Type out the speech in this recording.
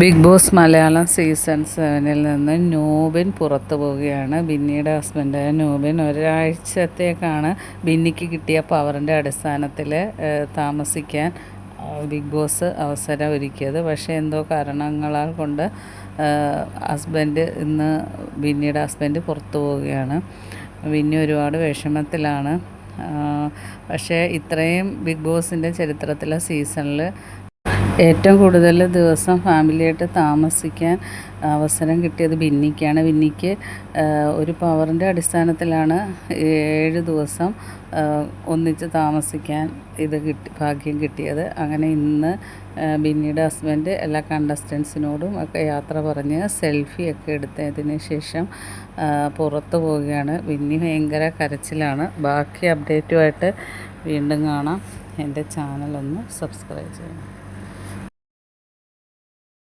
Big boss Malayalam season സെവനിൽ നിന്ന് നൂബിൻ പുറത്തു പോവുകയാണ്. ബിന്നിയുടെ ഹസ്ബൻഡായ നൂബിൻ ഒരാഴ്ചത്തേക്കാണ് ബിന്നിക്ക് കിട്ടിയ പവറിന്റെ അടിസ്ഥാനത്തിൽ താമസിക്കാൻ ബിഗ് ബോസ് അവസരം ഒരുക്കിയത്. പക്ഷേ എന്തോ കാരണങ്ങളാൽ കൊണ്ട് ഹസ്ബൻഡ് ഇന്ന് ബിന്നിയുടെ ഹസ്ബൻഡ് പുറത്തു പോവുകയാണ്. ബിന്നി ഒരുപാട് വിഷമത്തിലാണ്. പക്ഷേ ഇത്രയും ബിഗ് ബോസിന്റെ ചരിത്രത്തിലെ സീസണിൽ ഏറ്റവും കൂടുതൽ ദിവസം ഫാമിലിയായിട്ട് താമസിക്കാൻ അവസരം കിട്ടിയത് ബിന്നിക്കാണ്. ബിന്നിക്ക് ഒരു പവറിന്റെ അടിസ്ഥാനത്തിലാണ് ഏഴ് ദിവസം ഒന്നിച്ച് താമസിക്കാൻ ഇത് കിട്ടി ഭാഗ്യം കിട്ടിയത്. അങ്ങനെ ഇന്ന് ബിന്നിയുടെ ഹസ്ബൻഡ് എല്ലാ കണ്ടസ്റ്റൻസിനോടും ഒക്കെ യാത്ര പറഞ്ഞ് സെൽഫിയൊക്കെ എടുത്തതിന് ശേഷം പുറത്ത് പോവുകയാണ്. ബിന്നി ഭയങ്കര കരച്ചിലാണ്. ബാക്കി അപ്ഡേറ്റുമായിട്ട് വീണ്ടും കാണാം. എന്റെ ചാനലൊന്ന് സബ്സ്ക്രൈബ് ചെയ്യണം.